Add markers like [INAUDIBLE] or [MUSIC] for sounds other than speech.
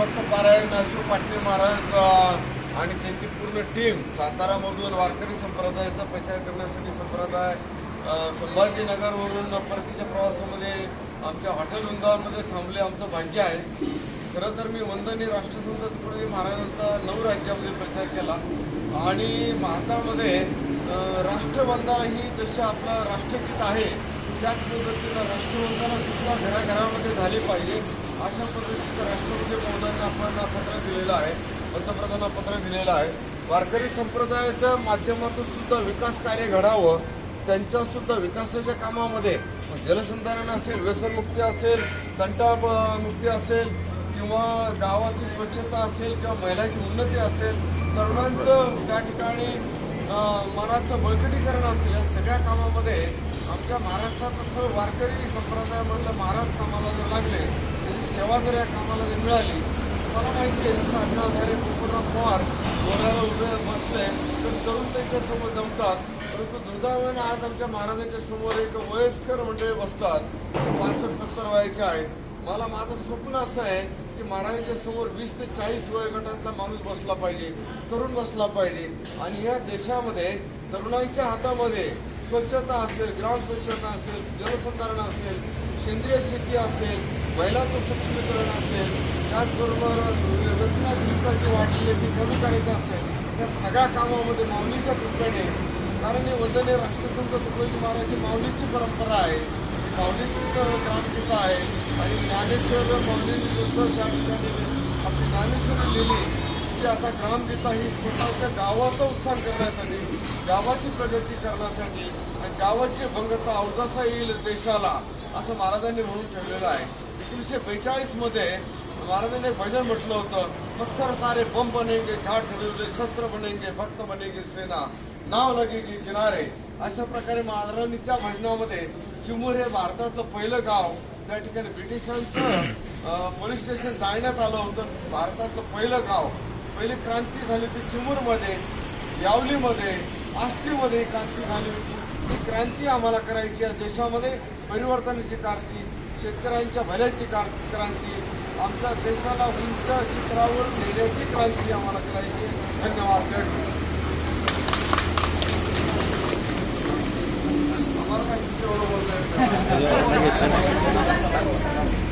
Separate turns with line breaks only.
फक्त पारायण नासू पाटणे महाराज आणि त्यांची पूर्ण टीम सातारामधून वारकरी संप्रदायाचा प्रचार करण्यासाठी संप्रदाय संभाजीनगरवरून परतीच्या प्रवासामध्ये आमच्या हॉटेल वृंदावनमध्ये थांबले आमचं भाग्य आहे. खरं तर मी वंदनीय राष्ट्रसंत तुकडोजी महाराजांचा नऊ राज्यामध्ये प्रचार केला. आणि भारतामध्ये अ, राष्ट्रवंदना ही जशी आपलं राष्ट्रगीत आहे त्याच पद्धतीनं राष्ट्रवंदना सुद्धा घराघरामध्ये झाली पाहिजे. अशा पद्धतीचं राष्ट्रपती महोदयांना आपण पत्र दिलेलं आहे. पंतप्रधानांना पत्र दिलेलं आहे. वारकरी संप्रदायाच्या माध्यमातून सुद्धा विकास कार्य घडावं त्यांच्या सुद्धा विकासाच्या कामामध्ये. जलसंधारण असेल व्यसनमुक्ती असेल तंटा मुक्ती असेल किंवा गावाची स्वच्छता असेल किंवा महिलांची उन्नती असेल तरुणांचं त्या ठिकाणी मनाचं बळकटीकरण असेल या सगळ्या कामामध्ये आमच्या महाराष्ट्रात असं वारकरी संप्रदायामधलं महाराज कामाला जर लागले सेवा जर या कामाला जर मिळाली मला माहिती आहे जसं अण्णा हजारे पोपटराव पवार बोलायला उभे बसले तर तरुण त्यांच्यासमोर जमतात. परंतु दुर्दैवाने आज आमच्या महाराजांच्या समोर एक वयस्कर मंडळी बसतात. पासष्ट सत्तर वयाचे आहेत. मला माझं स्वप्न असं आहे की महाराजांच्या समोर वीस ते चाळीस वयोगटातला माणूस बसला पाहिजे तरुण बसला पाहिजे. आणि या देशामध्ये तरुणांच्या हातामध्ये स्वच्छता असेल ग्राम स्वच्छता असेल जलसंधारण असेल सेंद्रिय शेती असेल बैलाचं सक्षमीकरण असेल त्याचबरोबर व्यसनाची वाढलेली ती कमी करायचं असेल त्या सगळ्या कामामध्ये माऊलीच्या कृपेने कारण हे वजने राष्ट्रसंत तुकडोजी महाराजची माऊलीची परंपरा आहे. माऊलीचं ग्रामपिता आहे. आणि ज्ञानेश्वर माऊलींनी जसं त्या ठिकाणी आपली ज्ञानेश्वरी लिहिली की आता ग्रामगीता ही स्वतःच्या गावाचं उत्थान करण्यासाठी गावाची प्रगती करण्यासाठी आणि गावाची भंगता अवजासा येईल देशाला असं महाराजांनी म्हणून ठेवलेलं आहे. एकोणीसशे बेचाळीसमध्ये महाराजांनी भजन म्हटलं होतं पत्थर सारे बम बनेंगे झाड ठरवले शस्त्र बनेंगे भक्त बनेंगे सेना. नाव लगेगी किनारे. अशा प्रकारे महाराजांनी त्या भजनामध्ये चिमूर हे भारतातलं पहिलं गाव त्या ठिकाणी ब्रिटिशांचं पोलीस स्टेशन जाळण्यात आलं होतं भारतातलं पहिलं गाव. पहिली क्रांती झाली ती चिमूरमध्ये यावलीमध्ये आष्टीमध्ये ही क्रांती झाली होती ही क्रांती आम्हाला करायची आहे देशामध्ये परिवर्तनाची क्रांती शेतकऱ्यांच्या भल्याची क्रांती आमच्या देशाला उंच शिखरावर नेण्याची क्रांती आम्हाला करायची आहे. धन्यवाद जय हिंद. आम्हाला [LAUGHS]